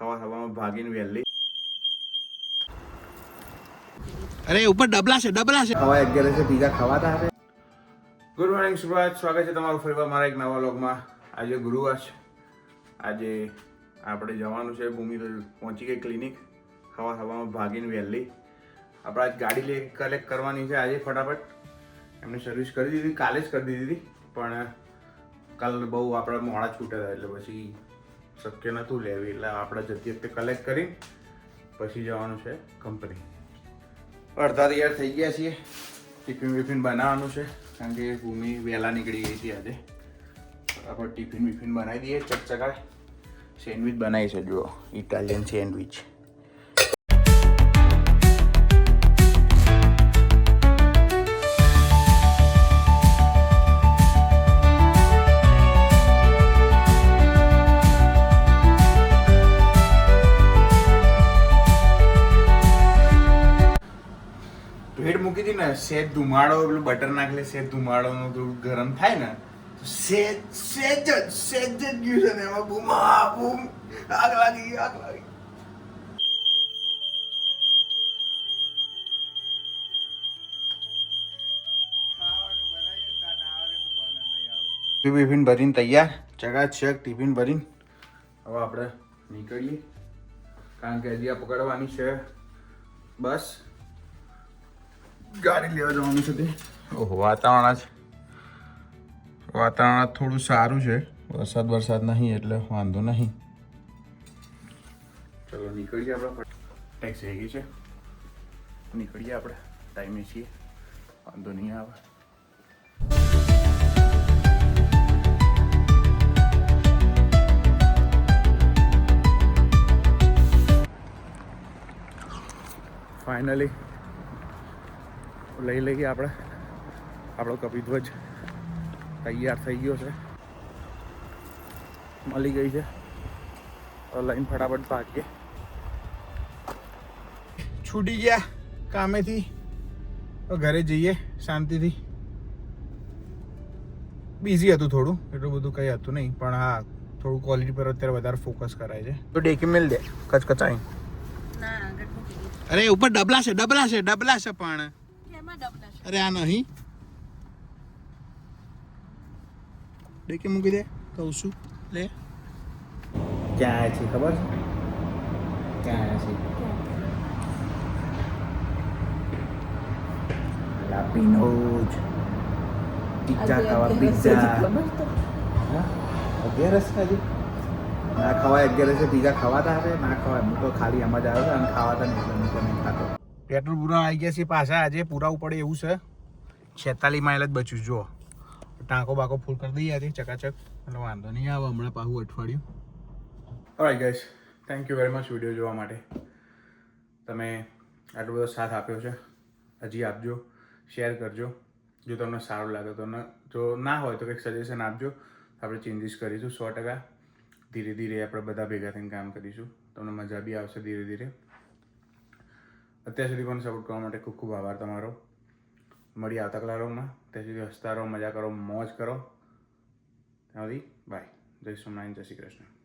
હવા હવામાં ભાગીને વહેલી. અરે ઉપર ડબલા છે ડબલા છે. હવા અગિયાર છે પીઝા ખવાતા હશે. ગુડ મોર્નિંગ સુભાષ સ્વાગત છે તમારું ફરીવાર મારા એક નવા લોગમાં આજે ગુરુવાર છે. આજે આપણે જવાનું છે ભૂમિ પહોંચી ગઈ ક્લિનિક હવા હવામાં ભાગીને વહેલી. આપણે આજ ગાડી લે કલેક્ટ કરવાની છે આજે ફટાફટ. એમને સર્વિસ કરી દીધી કાલે જ કરી દીધી હતી. પણ કાલ બહુ આપણે મોડા છૂટ્યા હતા એટલે પછી શક્ય નહોતું, લેવી. એટલે આપણે જતી વખતે કલેક્ટ કરી, પછી જવાનું છે કંપની અડધા તૈયાર થઈ ગયા છીએ. ટિફિન વિફિન બનાવવાનું છે, કારણ કે ભૂમિ વહેલા નીકળી ગઈ હતી આજે. બરાબર ટિફિન વિફિન બનાવી દઈએ, ચકચકાય. સેન્ડવિચ બનાવી છે, જુઓ. ઇટાલિયન સેન્ડવિચ ભેડ મૂકી હતી ને, સેજ ધુમાડો પેલું બટર નાખલે સેજ ધુમાડોનો થોડું ગરમ થાય ને, તો સેજ સેજ જ સેજ જ ગયું છે ને એમાં બૂમ બૂમ આગ લાગી આગ લાગી. ટિફિન ભરીને તૈયાર ચકાચક ટિફિન ભરીને. હવે આપણે નીકળીએ. કારણ કે હજી પકડવાની છે બસ. ગાડી લેવા જવાનું છે તે. ઓહો વાતાવરણ જ વાતાવરણ થોડું સારું છે. વરસાદ વરસાદ નહીં એટલે વાંધો નહીં. ચલો નીકળીએ આપણે ટેક્સી આવી ગઈ છે. નીકળીએ આપણે. ટાઈમે છીએ. વાંધો નહીં આવે. ફાઇનલી લઈ લઈએ આપણે. આપણો કપિધ્વજ તૈયાર થઈ ગયો છે. મળી ગઈ છે. તો લઈને ફટાફટ ભાગીએ. છૂટી ગયા કામેથી. તો ઘરે જઈએ શાંતિથી. બિઝી હતું થોડું એટલું બધું કંઈ હતું નહીં પણ હા થોડું ક્વોલિટી પર અત્યારે વધારે ફોકસ કરાય છે. તો ડેકી મેલ દે કચકચાઈ. અરે ઉપર ડબલા છે ડબલા છે ડબલા છે પણ. અરે આ નહીં. ડેકે મૂકી દે? કહું છું. લે. ક્યાં આવ્યા છે ખબર? છે? ક્યાં આવ્યા છે લાપીનોજ પિઝા ખાવા પિઝા. અગિયારસ છે હજી? ના ખવાય અગિયારસે પિઝા ખવાતા હશે ના ખવાય. હું તો ખાલી એમ જ આવ્યો હતો અને ખાવાતા નહીં એટલે હું તો નહીં ખાતો. પેટ્રોલ પૂરા આવી ગયા છે પાછા. આજે પૂરાવું પડે એવું છે. છેતાલીસ માઇલ જ બચ્યું જો ટાંકો બાકો ફૂલ કરી દઈએ આજે, ચકાચક. એટલે વાંધો નહીં આવે, હમણાં પાછું અઠવાડિયું. Alright guys thank you very much video જોવા માટે. તમે આટલો બધો સાથ આપ્યો છે, હજી આપજો શેર કરજો. જો તમને સારું લાગે, તો જો ના હોય, તો કંઈક સજેશન આપજો. આપણે ચેન્જીસ કરીશું સો ટકા. ધીરે ધીરે આપણે બધા ભેગા થઈને કામ કરીશું. તમને મજા બી આવશે ધીરે ધીરે. અત્યાર સુધી પણ સપોર્ટ કરવા માટે ખૂબ ખૂબ આભાર તમારો. મળી આવતા કલારોમાં ત્યાં સુધી હસતા રહો, મજા કરો, મોજ કરો. ત્યાં સુધી બાય જય સોમનાથ જય શ્રી કૃષ્ણ.